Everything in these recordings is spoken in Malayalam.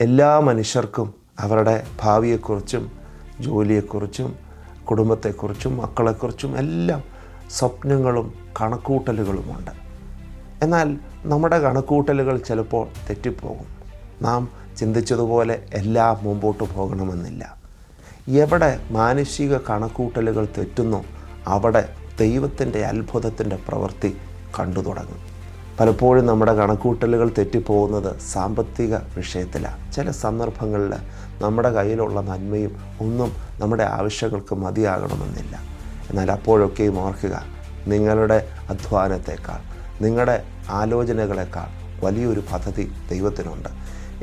എല്ലാ മനുഷ്യർക്കും അവരുടെ ഭാവിയെക്കുറിച്ചും ജോലിയെക്കുറിച്ചും കുടുംബത്തെക്കുറിച്ചും മക്കളെക്കുറിച്ചും എല്ലാം സ്വപ്നങ്ങളും കണക്കൂട്ടലുകളുമുണ്ട്. എന്നാൽ നമ്മുടെ കണക്കൂട്ടലുകൾ ചിലപ്പോൾ തെറ്റിപ്പോകും. നാം ചിന്തിച്ചതുപോലെ എല്ലാം മുമ്പോട്ട് പോകണമെന്നില്ല. എവിടെ മാനുഷിക കണക്കൂട്ടലുകൾ തെറ്റുന്നു അവിടെ ദൈവത്തിന്റെ അത്ഭുതത്തിന്റെ പ്രവൃത്തി കണ്ടു തുടങ്ങും പലപ്പോഴും നമ്മുടെ കണക്കൂട്ടലുകൾ തെറ്റിപ്പോകുന്നത് സാമ്പത്തിക വിഷയത്തിലാണ്. ചില സന്ദർഭങ്ങളിൽ നമ്മുടെ കയ്യിലുള്ള നന്മയും ഒന്നും നമ്മുടെ ആവശ്യങ്ങൾക്ക് മതിയാകണമെന്നില്ല. എന്നാൽ അപ്പോഴൊക്കെയും ഓർക്കുക നിങ്ങളുടെ അധ്വാനത്തെക്കാൾ നിങ്ങളുടെ ആലോചനകളെക്കാൾ വലിയൊരു പദ്ധതി ദൈവത്തിനുണ്ട്.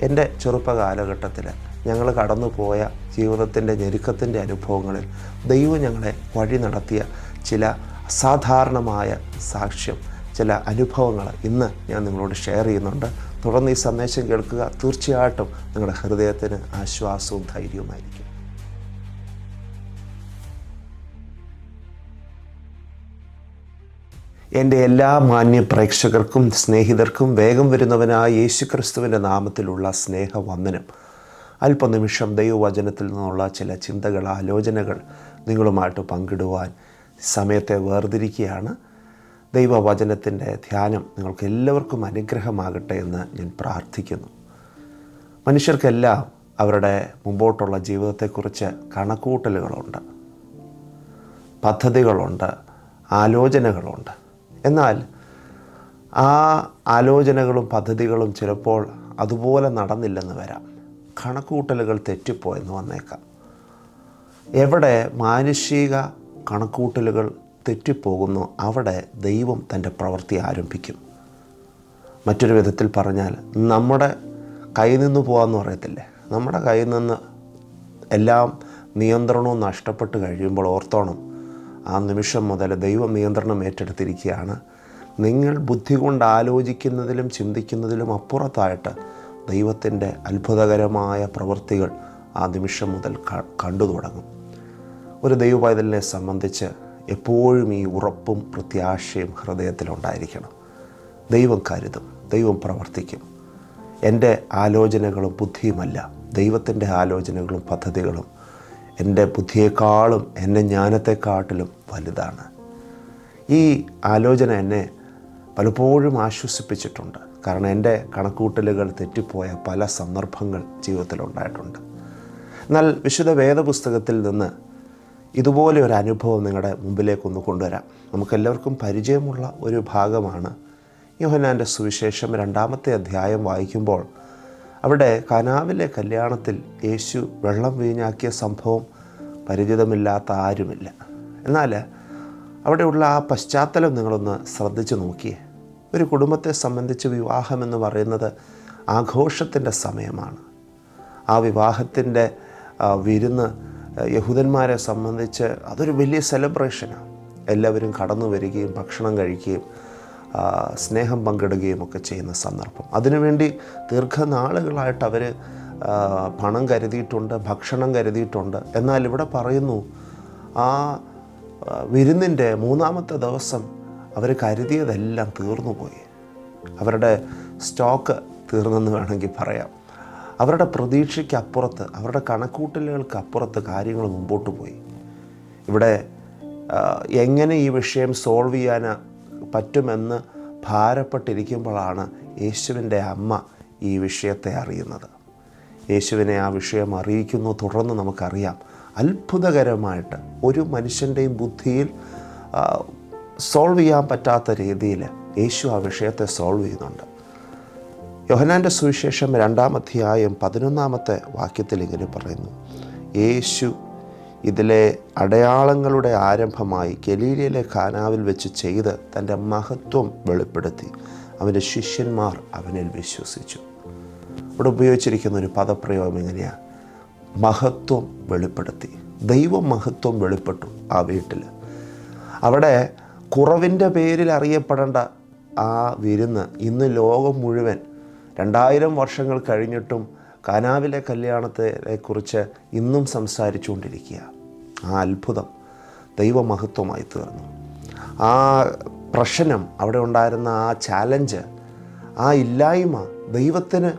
എന്റെ ചെറുപ്പ കാലഘട്ടത്തിൽ ഞങ്ങൾ കടന്നുപോയ ജീവിതത്തിന്റെ ഞെരുക്കത്തിന്റെ അനുഭവങ്ങളിൽ ദൈവം ഞങ്ങളെ വഴി നടത്തിയ ചില അസാധാരണമായ സാക്ഷ്യം ചില അനുഭവങ്ങൾ ഇന്ന് ഞാൻ നിങ്ങളോട് ഷെയർ ചെയ്യുന്നുണ്ട്. തുടർന്ന് ഈ സന്ദേശം കേൾക്കുക. തീർച്ചയായിട്ടും നിങ്ങളുടെ ഹൃദയത്തിന് ആശ്വാസവും ധൈര്യവുമായിരിക്കും. എന്റെ എല്ലാ മാന്യ പ്രേക്ഷകർക്കും സ്നേഹിതർക്കും വേഗം വരുന്നവനായ യേശുക്രിസ്തുവിന്റെ നാമത്തിലുള്ള സ്നേഹവന്ദനം. അല്പനിമിഷം ദൈവവചനത്തിൽ നിന്നുള്ള ചില ചിന്തകൾ ആലോചനകൾ നിങ്ങളുമായിട്ട് പങ്കിടുവാൻ സമയത്തെ വേർതിരിക്കുകയാണ്. ദൈവവചനത്തിന്റെ ധ്യാനം നിങ്ങൾക്ക് എല്ലാവർക്കും അനുഗ്രഹമാകട്ടെ എന്ന് ഞാൻ പ്രാർത്ഥിക്കുന്നു. മനുഷ്യർക്കെല്ലാം അവരുടെ മുമ്പോട്ടുള്ള ജീവിതത്തെക്കുറിച്ച് കണക്കൂട്ടലുകളുണ്ട്. പദ്ധതികളുണ്ട്. ആലോചനകളുണ്ട്. എന്നാൽ ആ ആലോചനകളും പദ്ധതികളും ചിലപ്പോൾ അതുപോലെ നടന്നില്ലെന്ന് വരാം. കണക്കൂട്ടലുകൾ തെറ്റിപ്പോയെന്ന് വന്നേക്കാം. എവിടെ മാനുഷിക കണക്കൂട്ടലുകൾ തെറ്റിപ്പോകുന്നു. അവിടെ ദൈവം തന്റെ പ്രവൃത്തി ആരംഭിക്കും. മറ്റൊരു വിധത്തിൽ പറഞ്ഞാൽ നമ്മുടെ കയ്യിൽ നിന്ന് പോകാമെന്ന് പറയത്തില്ലേ? നമ്മുടെ കയ്യിൽ നിന്ന് എല്ലാം നിയന്ത്രണവും നഷ്ടപ്പെട്ട് കഴിയുമ്പോൾ ഓർത്തോണം ആ നിമിഷം മുതൽ ദൈവം നിയന്ത്രണം ഏറ്റെടുത്തിരിക്കുകയാണ്. നിങ്ങൾ ബുദ്ധി കൊണ്ട് ആലോചിക്കുന്നതിലും ചിന്തിക്കുന്നതിലും അപ്പുറത്തായിട്ട് ദൈവത്തിന്റെ അത്ഭുതകരമായ പ്രവൃത്തികൾ ആ നിമിഷം മുതൽ കണ്ടു തുടങ്ങും. ഒരു ദൈവപൈതലിനെ സംബന്ധിച്ച് എപ്പോഴും ഈ ഉറപ്പും പ്രത്യാശയും ഹൃദയത്തിലുണ്ടായിരിക്കണം. ദൈവം കരുതും ദൈവം പ്രവർത്തിക്കും. എന്റെ ആലോചനകളും ബുദ്ധിയുമല്ല ദൈവത്തിന്റെ ആലോചനകളും പദ്ധതികളും എന്റെ ബുദ്ധിയെക്കാളും എന്റെ ജ്ഞാനത്തെക്കാട്ടിലും വലുതാണ്. ഈ ആലോചന എന്നെ പലപ്പോഴും ആശ്വസിപ്പിച്ചിട്ടുണ്ട്. കാരണം എന്റെ കണക്കൂട്ടലുകൾ തെറ്റിപ്പോയ പല സന്ദർഭങ്ങൾ ജീവിതത്തിലുണ്ടായിട്ടുണ്ട്. എന്നാൽ വിശുദ്ധ വേദപുസ്തകത്തിൽ നിന്ന് ഇതുപോലെ ഒരു അനുഭവം നിങ്ങളുടെ മുമ്പിലേക്കൊന്ന് കൊണ്ടുവരാം. നമുക്കെല്ലാവർക്കും പരിചയമുള്ള ഒരു ഭാഗമാണ് യോഹനാന്റെ സുവിശേഷം രണ്ടാമത്തെ അധ്യായം വായിക്കുമ്പോൾ അവിടെ കനാവിലെ കല്യാണത്തിൽ യേശു വെള്ളം വീഞ്ഞാക്കിയ സംഭവം പരിചിതമില്ലാത്ത ആരുമില്ല. എന്നാൽ അവിടെയുള്ള ആ പശ്ചാത്തലം നിങ്ങളൊന്ന് ശ്രദ്ധിച്ചു നോക്കിയേ. ഒരു കുടുംബത്തെ സംബന്ധിച്ച് വിവാഹമെന്ന് പറയുന്നത് ആഘോഷത്തിന്റെ സമയമാണ്. ആ വിവാഹത്തിന്റെ വിരുന്ന് യഹൂദന്മാരെ സംബന്ധിച്ച് അതൊരു വലിയ സെലിബ്രേഷനാണ് എല്ലാവരും കടന്നു വരികയും ഭക്ഷണം കഴിക്കുകയും സ്നേഹം പങ്കിടുകയും ഒക്കെ ചെയ്യുന്ന സന്ദർഭം. അതിനുവേണ്ടി ദീർഘനാളുകളായിട്ട് അവർ പണം കരുതിയിട്ടുണ്ട് ഭക്ഷണം കരുതിയിട്ടുണ്ട്. എന്നാൽ ഇവിടെ പറയുന്നു ആ വിരുന്നിന്റെ മൂന്നാമത്തെ ദിവസം അവർ കരുതിയതെല്ലാം തീർന്നുപോയി. അവരുടെ സ്റ്റോക്ക് തീർന്നെന്ന് വേണമെങ്കിൽ പറയാം. അവരുടെ പ്രതീക്ഷയ്ക്കപ്പുറത്ത് അവരുടെ കണക്കൂട്ടലുകൾക്ക് അപ്പുറത്ത് കാര്യങ്ങൾ മുമ്പോട്ട് പോയി. ഇവിടെ എങ്ങനെ ഈ വിഷയം സോൾവ് ചെയ്യാൻ പറ്റുമെന്ന് ഭാരപ്പെട്ടിരിക്കുമ്പോഴാണ് യേശുവിന്റെ അമ്മ ഈ വിഷയത്തെ അറിയുന്നത്. യേശുവിനെ ആ വിഷയം അറിയിക്കുന്നു. തുടർന്ന് നമുക്കറിയാം അത്ഭുതകരമായിട്ട് ഒരു മനുഷ്യന്റെയും ബുദ്ധിയിൽ സോൾവ് ചെയ്യാൻ പറ്റാത്ത രീതിയിൽ യേശു ആ വിഷയത്തെ സോൾവ് ചെയ്യുന്നുണ്ട്. യോഹനാന്റെ സുവിശേഷം രണ്ടാം അധ്യായം പതിനൊന്നാമത്തെ വാക്യത്തിൽ ഇങ്ങനെ പറയുന്നു. യേശു ഇതിലെ അടയാളങ്ങളുടെ ആരംഭമായി ഗലീലയിലെ ഖാനാവിൽ വെച്ച് ചെയ്ത് തന്റെ മഹത്വം വെളിപ്പെടുത്തി. അവന്റെ ശിഷ്യന്മാർ അവനിൽ വിശ്വസിച്ചു. ഇവിടെ ഉപയോഗിച്ചിരിക്കുന്ന ഒരു പദപ്രയോഗം എങ്ങനെയാണ് മഹത്വം വെളിപ്പെടുത്തി. ദൈവ മഹത്വം വെളിപ്പെട്ടു ആ വീട്ടിൽ. അവിടെ കുറവിന്റെ പേരിൽ അറിയപ്പെടേണ്ട ആ വിരുന്ന് ഇന്ന് ലോകം മുഴുവൻ രണ്ടായിരം വർഷങ്ങൾ കഴിഞ്ഞിട്ടും കാനാവിലെ കല്യാണത്തെക്കുറിച്ച് ഇന്നും സംസാരിച്ചുകൊണ്ടിരിക്കുക. ആ അത്ഭുതം ദൈവമഹത്വമായി തീർന്നു. ആ പ്രശ്നം അവിടെ ഉണ്ടായിരുന്ന ആ ചാലഞ്ച് ആ ഇല്ലായ്മ ദൈവത്തിന്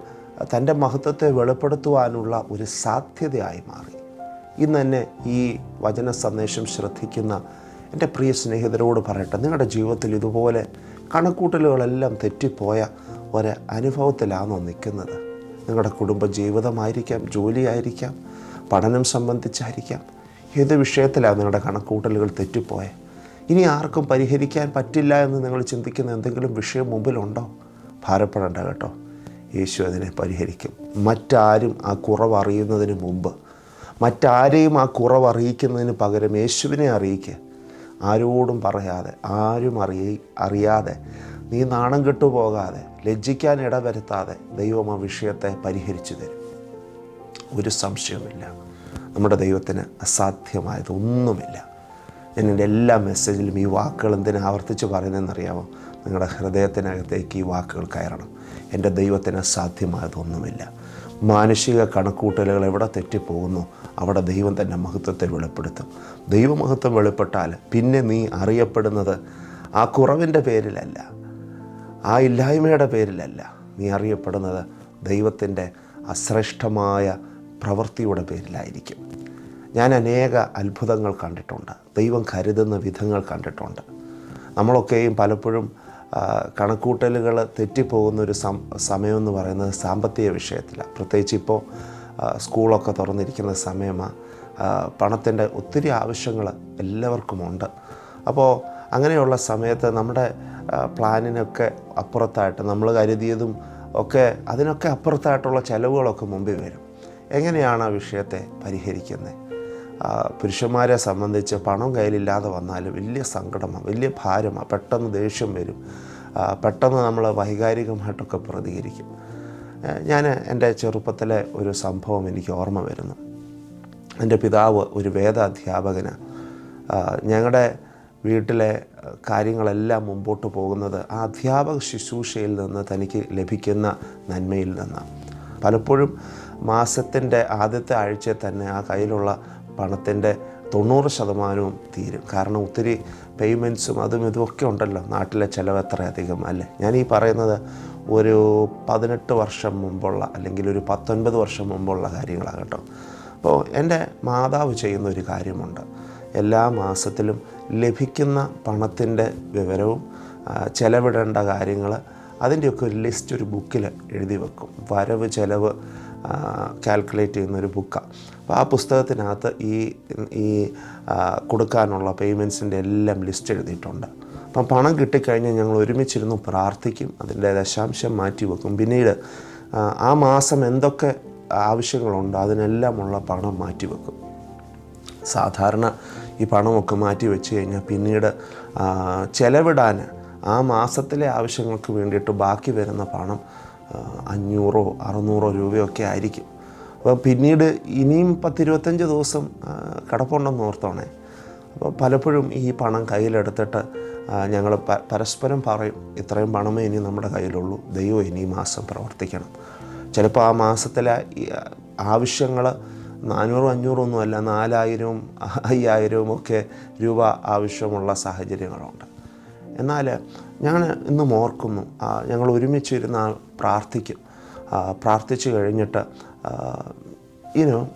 തന്റെ മഹത്വത്തെ വെളിപ്പെടുത്തുവാനുള്ള ഒരു സാധ്യതയായി മാറി. ഇന്ന് തന്നെ ഈ വചന സന്ദേശം ശ്രദ്ധിക്കുന്ന എന്റെ പ്രിയ സ്നേഹിതരോട് പറയട്ടെ. നിങ്ങളുടെ ജീവിതത്തിൽ ഇതുപോലെ കണക്കൂട്ടലുകളെല്ലാം തെറ്റിപ്പോയ ഒരു അനുഭവത്തിലാണോ നിൽക്കുന്നത്? നിങ്ങളുടെ കുടുംബ ജീവിതമായിരിക്കാം ജോലിയായിരിക്കാം പഠനം സംബന്ധിച്ചായിരിക്കാം. ഏത് വിഷയത്തിലാണ് നിങ്ങളുടെ കണക്കൂട്ടലുകൾ തെറ്റിപ്പോയെ? ഇനി ആർക്കും പരിഹരിക്കാൻ പറ്റില്ല എന്ന് നിങ്ങൾ ചിന്തിക്കുന്ന എന്തെങ്കിലും വിഷയം മുമ്പിലുണ്ടോ? ഭാരപ്പെടേണ്ട കേട്ടോ. യേശു അതിനെ പരിഹരിക്കും. മറ്റാരും ആ കുറവ് അറിയുന്നതിന് മുമ്പ് മറ്റാരെയും ആ കുറവ് അറിയിക്കുന്നതിന് പകരം യേശുവിനെ അറിയിക്കുക ആരോടും പറയാതെ ആരും അറിയ അറിയാതെ നീ നാണം കെട്ടുപോകാതെ ലജ്ജിക്കാൻ ഇടവരുത്താതെ ദൈവം ആ വിഷയത്തെ പരിഹരിച്ചു തരും. ഒരു സംശയവുമില്ല. നമ്മുടെ ദൈവത്തിന് അസാധ്യമായതൊന്നുമില്ല ഞാൻ എന്റെ എല്ലാ മെസ്സേജിലും ഈ വാക്കുകൾ എന്തിനു ആവർത്തിച്ച് പറയുന്നതെന്നറിയാമോ? നിങ്ങളുടെ ഹൃദയത്തിനകത്തേക്ക് ഈ വാക്കുകൾ കയറണം. എന്റെ ദൈവത്തിന് അസാധ്യമായതൊന്നുമില്ല മാനുഷിക കണക്കൂട്ടലുകൾ എവിടെ തെറ്റിപ്പോകുന്നു? അവിടെ ദൈവം തന്നെ മഹത്വത്തെ വെളിപ്പെടുത്തും. ദൈവമഹത്വം വെളിപ്പെട്ടാൽ പിന്നെ നീ അറിയപ്പെടുന്നത് ആ കുറവിന്റെ പേരിലല്ല. ആ ഇല്ലായ്മയുടെ പേരിലല്ല. നീ അറിയപ്പെടുന്നത് ദൈവത്തിന്റെ അശ്രേഷ്ഠമായ പ്രവൃത്തിയുടെ പേരിലായിരിക്കും. ഞാൻ അനേക അത്ഭുതങ്ങൾ കണ്ടിട്ടുണ്ട്. ദൈവം കരുതുന്ന വിധങ്ങൾ കണ്ടിട്ടുണ്ട്. നമ്മളൊക്കെയും പലപ്പോഴും കണക്കൂട്ടലുകൾ തെറ്റിപ്പോകുന്ന ഒരു സമയമെന്ന് പറയുന്നത് സാമ്പത്തിക വിഷയത്തിലാണ് പ്രത്യേകിച്ച് ഇപ്പോൾ സ്കൂളൊക്കെ തുറന്നിരിക്കുന്ന സമയമാണ് പണത്തിന്റെ ഒത്തിരി ആവശ്യങ്ങൾ എല്ലാവർക്കുമുണ്ട്. അപ്പോൾ അങ്ങനെയുള്ള സമയത്ത് നമ്മുടെ പ്ലാനിനൊക്കെ അപ്പുറത്തായിട്ട് നമ്മൾ കരുതിയതും ഒക്കെ അതിനൊക്കെ അപ്പുറത്തായിട്ടുള്ള ചിലവുകളൊക്കെ മുമ്പിൽ വരും. എങ്ങനെയാണ് ആ വിഷയത്തെ പരിഹരിക്കുന്നത്? പുരുഷന്മാരെ സംബന്ധിച്ച് പണം കയ്യിലില്ലാതെ വന്നാൽ വലിയ സങ്കടമാണ് വലിയ ഭാരമാണ് പെട്ടെന്ന് ദേഷ്യം വരും. പെട്ടെന്ന് നമ്മൾ വൈകാരികമായിട്ടൊക്കെ പ്രതികരിക്കും. ഞാൻ എന്റെ ചെറുപ്പത്തിലെ ഒരു സംഭവം എനിക്ക് ഓർമ്മ വരുന്നു. എന്റെ പിതാവ് ഒരു വേദാധ്യാപകന് ഞങ്ങളുടെ വീട്ടിലെ കാര്യങ്ങളെല്ലാം മുമ്പോട്ട് പോകുന്നത് ആ അധ്യാപക ശുശ്രൂഷയിൽ നിന്ന് തനിക്ക് ലഭിക്കുന്ന നന്മയിൽ നിന്ന് പലപ്പോഴും മാസത്തിന്റെ ആദ്യത്തെ ആഴ്ച തന്നെ ആ കയ്യിലുള്ള പണത്തിന്റെ തൊണ്ണൂറ് ശതമാനവും തീരും. കാരണം ഒത്തിരി പേയ്മെന്റ്സും അതും ഇതുമൊക്കെ ഉണ്ടല്ലോ നാട്ടിലെ ചിലവ് എത്രയധികം അല്ലേ? ഞാൻ ഈ പറയുന്നത് ഒരു പതിനെട്ട് വർഷം മുമ്പുള്ള അല്ലെങ്കിൽ ഒരു പത്തൊൻപത് വർഷം മുമ്പുള്ള കാര്യങ്ങളാണ് കേട്ടോ. അപ്പോൾ എന്റെ മാതാവ് ചെയ്യുന്ന ഒരു കാര്യമുണ്ട്. എല്ലാ മാസത്തിലും ലഭിക്കുന്ന പണത്തിന്റെ വിവരവും ചെലവിടേണ്ട കാര്യങ്ങൾ അതിന്റെയൊക്കെ ഒരു ലിസ്റ്റ് ഒരു ബുക്കിൽ എഴുതി വെക്കും. വരവ് ചെലവ് കാൽക്കുലേറ്റ് ചെയ്യുന്ന ഒരു ബുക്കാണ് അപ്പോൾ ആ പുസ്തകത്തിനകത്ത് ഈ ഈ കൊടുക്കാനുള്ള പേയ്മെന്റ്സിന്റെ എല്ലാം ലിസ്റ്റ് എഴുതിയിട്ടുണ്ട്. അപ്പം പണം കിട്ടിക്കഴിഞ്ഞാൽ ഞങ്ങൾ ഒരുമിച്ചിരുന്ന് പ്രാർത്ഥിക്കും അതിന്റെ ദശാംശം മാറ്റി വെക്കും. പിന്നീട് ആ മാസം എന്തൊക്കെ ആവശ്യങ്ങളുണ്ടോ അതിനെല്ലാമുള്ള പണം മാറ്റി വെക്കും. സാധാരണ ഈ പണമൊക്കെ മാറ്റി വെച്ച് കഴിഞ്ഞാൽ പിന്നീട് ചിലവിടാൻ ആ മാസത്തിലെ ആവശ്യങ്ങൾക്ക് വേണ്ടിയിട്ട് ബാക്കി വരുന്ന പണം അഞ്ഞൂറോ അറുന്നൂറോ രൂപയൊക്കെ ആയിരിക്കും. അപ്പോൾ പിന്നീട് ഇനിയും പത്തിരുപത്തഞ്ച് ദിവസം കിടപ്പുണ്ടെന്ന് ഓർത്തോണേ. അപ്പോൾ പലപ്പോഴും ഈ പണം കയ്യിലെടുത്തിട്ട് ഞങ്ങൾ പരസ്പരം പറയും ഇത്രയും പണമേ ഇനി നമ്മുടെ കയ്യിലുള്ളൂ. ദൈവം ഇനി മാസം പ്രവർത്തിക്കണം. ചിലപ്പോൾ ആ മാസത്തിലെ ആവശ്യങ്ങൾ നാനൂറും അഞ്ഞൂറും അല്ല നാലായിരവും അയ്യായിരവും ഒക്കെ രൂപ ആവശ്യമുള്ള സാഹചര്യങ്ങളുണ്ട്. എന്നാൽ ഞാൻ ഇന്നും ഓർക്കുന്നു ഞങ്ങൾ ഒരുമിച്ചിരുന്ന് പ്രാർത്ഥിക്കും. പ്രാർത്ഥിച്ചു കഴിഞ്ഞിട്ട് ഇനോ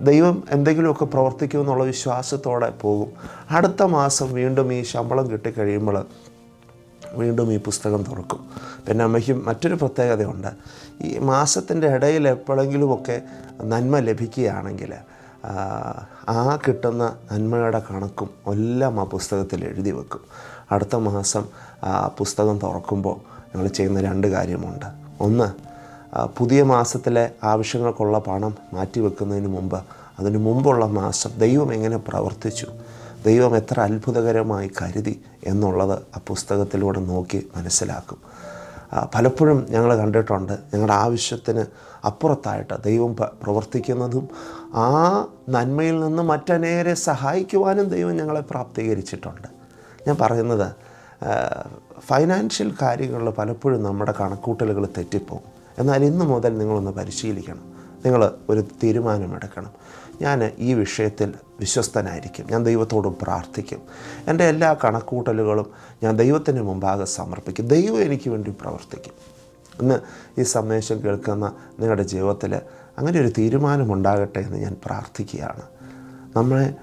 ദൈവം എന്തെങ്കിലുമൊക്കെ പ്രവർത്തിക്കുമെന്നുള്ള വിശ്വാസത്തോടെ പോകും. അടുത്ത മാസം വീണ്ടും ഈ ശമ്പളം കിട്ടിക്കഴിയുമ്പോൾ വീണ്ടും ഈ പുസ്തകം തുറക്കും. പിന്നെ അമ്മയ്ക്കും മറ്റൊരു പ്രത്യേകതയുണ്ട്. ഈ മാസത്തിന്റെ ഇടയിൽ എപ്പോഴെങ്കിലുമൊക്കെ നന്മ ലഭിക്കുകയാണെങ്കിൽ ആ, കിട്ടുന്ന നന്മയുടെ കണക്കും എല്ലാം ആ പുസ്തകത്തിൽ എഴുതി വെക്കും. അടുത്ത മാസം ആ പുസ്തകം തുറക്കുമ്പോൾ ഞങ്ങൾ ചെയ്യുന്ന രണ്ട് കാര്യമുണ്ട്. ഒന്ന് പുതിയ മാസത്തിലെ ആവശ്യങ്ങൾക്കുള്ള പണം മാറ്റി മാറ്റിവെക്കുന്നതിന് മുമ്പ് അതിന് മുമ്പുള്ള മാസം ദൈവം എങ്ങനെ പ്രവർത്തിച്ചു? ദൈവം എത്ര അത്ഭുതകരമായി കരുതി എന്നുള്ളത് ആ പുസ്തകത്തിലൂടെ നോക്കി മനസ്സിലാക്കും. പലപ്പോഴും ഞങ്ങൾ കണ്ടിട്ടുണ്ട് ഞങ്ങളുടെ ആവശ്യത്തിന് അപ്പുറത്തായിട്ട് ദൈവം പ്രവർത്തിക്കുന്നതും ആ നന്മയിൽ നിന്ന് മറ്റനേരെ സഹായിക്കുവാനും ദൈവം ഞങ്ങളെ പ്രാപ്തീകരിച്ചിട്ടുണ്ട്. ഞാൻ പറയുന്നത് ഫൈനാൻഷ്യൽ കാര്യങ്ങളിൽ പലപ്പോഴും നമ്മുടെ കണക്കൂട്ടലുകൾ തെറ്റിപ്പോകും. എന്നാൽ ഇന്ന് മുതൽ നിങ്ങളൊന്ന് പരിശീലിക്കണം. നിങ്ങൾ ഒരു തീരുമാനമെടുക്കണം. ഞാൻ ഈ വിഷയത്തിൽ വിശ്വസ്തനായിരിക്കും. ഞാൻ ദൈവത്തോടും പ്രാർത്ഥിക്കും. എന്റെ എല്ലാ കണക്കൂട്ടലുകളും ഞാൻ ദൈവത്തിന് മുമ്പാകെ സമർപ്പിക്കും. ദൈവം എനിക്ക് വേണ്ടി പ്രവർത്തിക്കും. ഇന്ന് ഈ സന്ദേശം കേൾക്കുന്ന നിങ്ങളുടെ ജീവിതത്തിൽ അങ്ങനെ ഒരു തീരുമാനമുണ്ടാകട്ടെ എന്ന് ഞാൻ പ്രാർത്ഥിക്കുകയാണ്. നമ്മളെ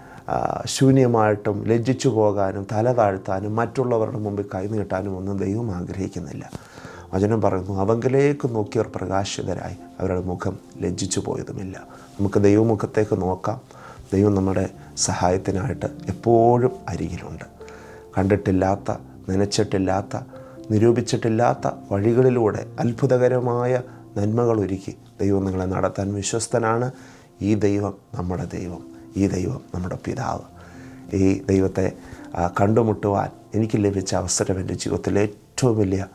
ശൂന്യമായിട്ടും ലജ്ജിച്ചു പോകാനും തല താഴ്ത്താനും മറ്റുള്ളവരുടെ മുമ്പിൽ കൈ നീട്ടാനും ഒന്നും ദൈവം ആഗ്രഹിക്കുന്നില്ല. വചനം പറയുന്നു അവങ്കിലേക്ക് നോക്കിയവർ പ്രകാശിതരായി. അവരുടെ മുഖം ലജ്ജിച്ചു പോയതുമില്ല. നമുക്ക് ദൈവമുഖത്തേക്ക് നോക്കാം. ദൈവം നമ്മുടെ സഹായത്തിനായിട്ട് എപ്പോഴും അരികിലുണ്ട്. കണ്ടിട്ടില്ലാത്ത നനച്ചിട്ടില്ലാത്ത നിരൂപിച്ചിട്ടില്ലാത്ത വഴികളിലൂടെ അത്ഭുതകരമായ നന്മകൾ ഒരുക്കി ദൈവം നിങ്ങളെ നടത്താൻ വിശ്വസ്തനാണ്. ഈ ദൈവം നമ്മുടെ ദൈവം. ഈ ദൈവം നമ്മുടെ പിതാവ്. ഈ ദൈവത്തെ കണ്ടുമുട്ടുവാൻ എനിക്ക് ലഭിച്ച അവസരം എന്റെ ജീവിതത്തിലെ ഏറ്റവും വലിയ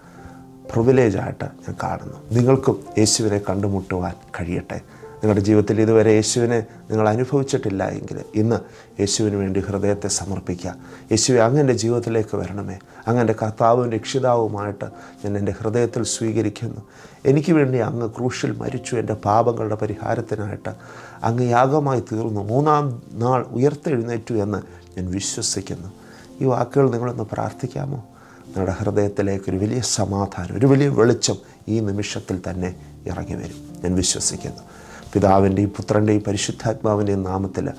പ്രിവിലേജായിട്ട് ഞാൻ കാണുന്നു. നിങ്ങൾക്കും യേശുവിനെ കണ്ടുമുട്ടുവാൻ കഴിയട്ടെ. നിങ്ങളുടെ ജീവിതത്തിൽ ഇതുവരെ യേശുവിനെ നിങ്ങൾ അനുഭവിച്ചിട്ടില്ല എങ്കിൽ ഇന്ന് യേശുവിന് വേണ്ടി ഹൃദയത്തെ സമർപ്പിക്കുക. യേശുവെ അങ്ങന്റെ ജീവിതത്തിലേക്ക് വരണമേ. അങ്ങന്റെ കർത്താവും രക്ഷിതാവുമായിട്ട് ഞാൻ എന്റെ ഹൃദയത്തിൽ സ്വീകരിക്കുന്നു. എനിക്ക് വേണ്ടി അങ്ങ് ക്രൂശിൽ മരിച്ചു. എന്റെ പാപങ്ങളുടെ പരിഹാരത്തിനായിട്ട് അങ്ങ് യാഗമായി തീർന്നു. മൂന്നാം നാൾ ഉയർത്തെഴുന്നേറ്റു എന്ന് ഞാൻ വിശ്വസിക്കുന്നു. ഈ വാക്കുകൾ നിങ്ങളൊന്ന് പ്രാർത്ഥിക്കാമോ? നിങ്ങളുടെ ഹൃദയത്തിലേക്ക് ഒരു വലിയ സമാധാനം ഒരു വലിയ വെളിച്ചം ഈ നിമിഷത്തിൽ തന്നെ ഇറങ്ങി വരും. ഞാൻ വിശ്വസിക്കുന്നു. പിതാവിന്റെയും പുത്രന്റെയും പരിശുദ്ധാത്മാവിന്റെയും നാമത്തിൽ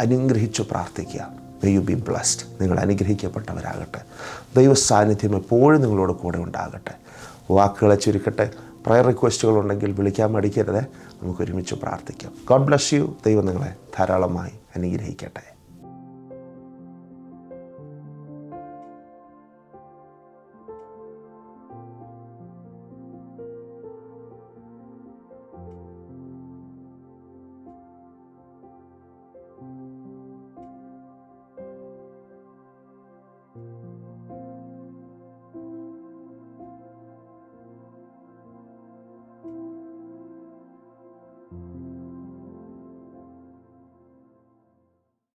അനുഗ്രഹിച്ചു പ്രാർത്ഥിക്കുക. മേ യു ബി ബ്ലസ്ഡ് നിങ്ങൾ അനുഗ്രഹിക്കപ്പെട്ടവരാകട്ടെ. ദൈവ സാന്നിധ്യം എപ്പോഴും നിങ്ങളോട് കൂടെ ഉണ്ടാകട്ടെ. വാക്കുകളെ ചുരുക്കട്ടെ. പ്രയർ റിക്വസ്റ്റുകൾ ഉണ്ടെങ്കിൽ വിളിക്കാൻ മടിക്കരുത്. നമുക്ക് ഒരുമിച്ച് പ്രാർത്ഥിക്കാം. ഗോഡ് ബ്ലസ് യു ദൈവം നിങ്ങളെ ധാരാളമായി അനുഗ്രഹിക്കട്ടെ.